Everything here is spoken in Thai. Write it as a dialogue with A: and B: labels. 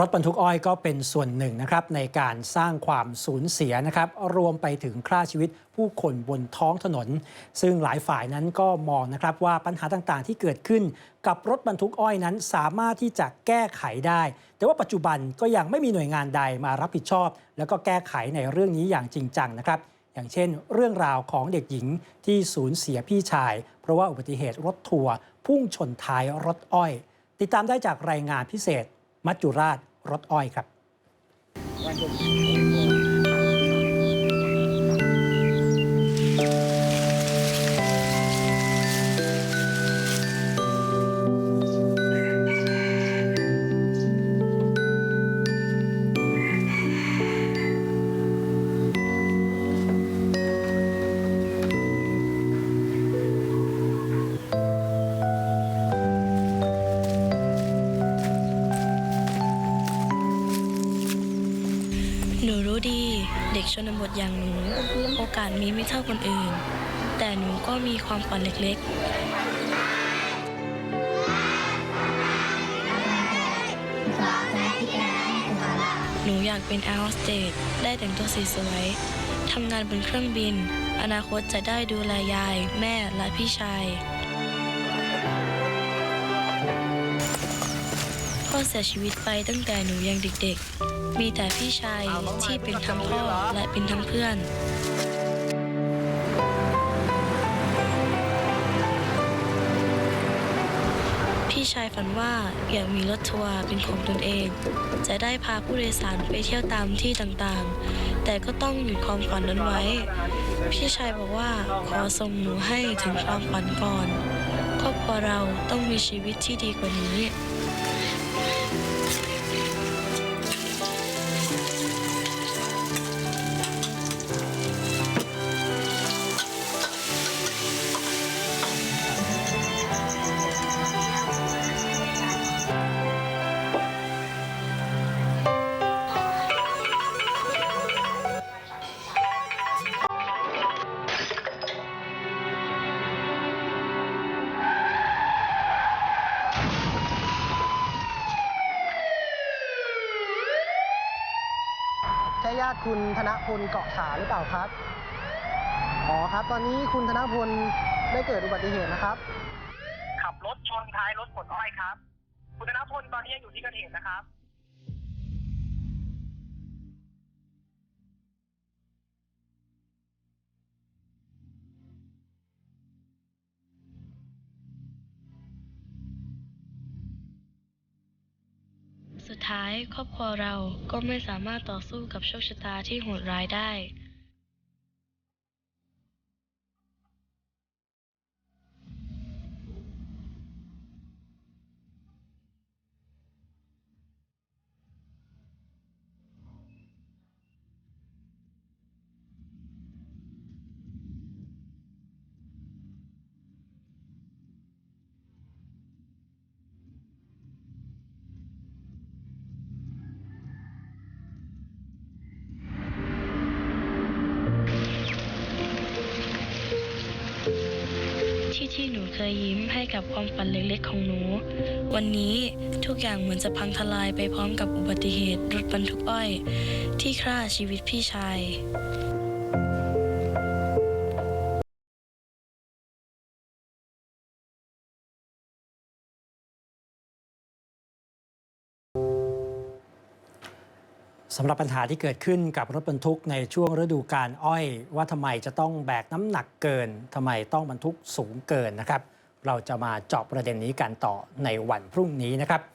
A: รถบรรทุกอ้อยก็เป็นส่วนหนึ่งนะครับในการสร้างความสูญเสียนะครับรวมไปถึงฆ่าชีวิตผู้คนบนท้องถนน ซึ่งหลายฝ่ายนั้นก็มองนะครับว่าปัญหาต่างๆ ที่เกิดขึ้น กับรถบรรทุกอ้อยนั้นสามารถที่จะแก้ไขได้ แต่ว่าปัจจุบันก็ยังไม่มีหน่วยงานใดมารับผิดชอบ แล้วก็แก้ไขในเรื่องนี้อย่างจริงจังนะครับอย่างเช่น เรื่องราวของเด็กหญิงที่สูญเสียพี่ชาย เพราะว่าอุบัติเหตุรถทัวร์พุ่งชนท้ายรถอ้อย ติดตามได้จากรายงานพิเศษ มัจจุราชรถอ้อยครับ
B: เด็กชนบทอย่างหนู โอกาสมีไม่เท่าคนอื่น แต่หนูก็มีความฝันเล็กๆ หนูอยากเป็นแอร์โฮสเตสได้แต่งตัวสวยๆทำงานบนเครื่องบิน อนาคตจะได้ดูแลยาย แม่และพี่ชาย เสียชีวิตไปตั้งแต่หนูยังเด็กๆ มีแต่พี่ชายที่เป็นทั้งพ่อและเป็นทั้งเพื่อนพี่ชายฝันว่าอยากมีรถทัวร์เป็นของตนเอง จะได้พาผู้โดยสารไปเที่ยวตามที่ต่างๆ แต่ก็ต้องหยุดความฝันนั้นไว้ พี่ชายบอกว่าขอส่งหนูให้ถึงความฝันก่อน ครอบครัวเราต้องมีชีวิตที่ดีกว่านี้
C: ช่ญาติคุณธนพลเกาะขาหรือเปล่าครับ อ๋อครับ ตอนนี้คุณธนพลได้เกิดอุบัติเหตุนะครับ
D: ขับรถชนท้ายรถขนอ้อยครับ คุณธนพลตอนนี้ยังอยู่ที่เกิดเหตุนะครับ
B: ท้าย ครอบครัวเราก็ไม่สามารถต่อสู้กับโชคชะตาที่โหดร้ายได้ ที่หนูเคยยิ้มให้กับความฝันเล็กๆของหนู วันนี้ทุกอย่างเหมือนจะพังทลายไปพร้อมกับอุบัติเหตุรถบรรทุกอ้อย ที่ฆ่าชีวิตพี่ชาย
A: สำหรับปัญหาที่เกิดขึ้นกับรถบรรทุกในช่วงฤดูการอ้อย ว่าทำไมจะต้องแบกน้ำหนักเกินทำไมต้องบรรทุกสูงเกินนะครับ เราจะมาเจาะประเด็นนี้กันต่อในวันพรุ่งนี้นะครับ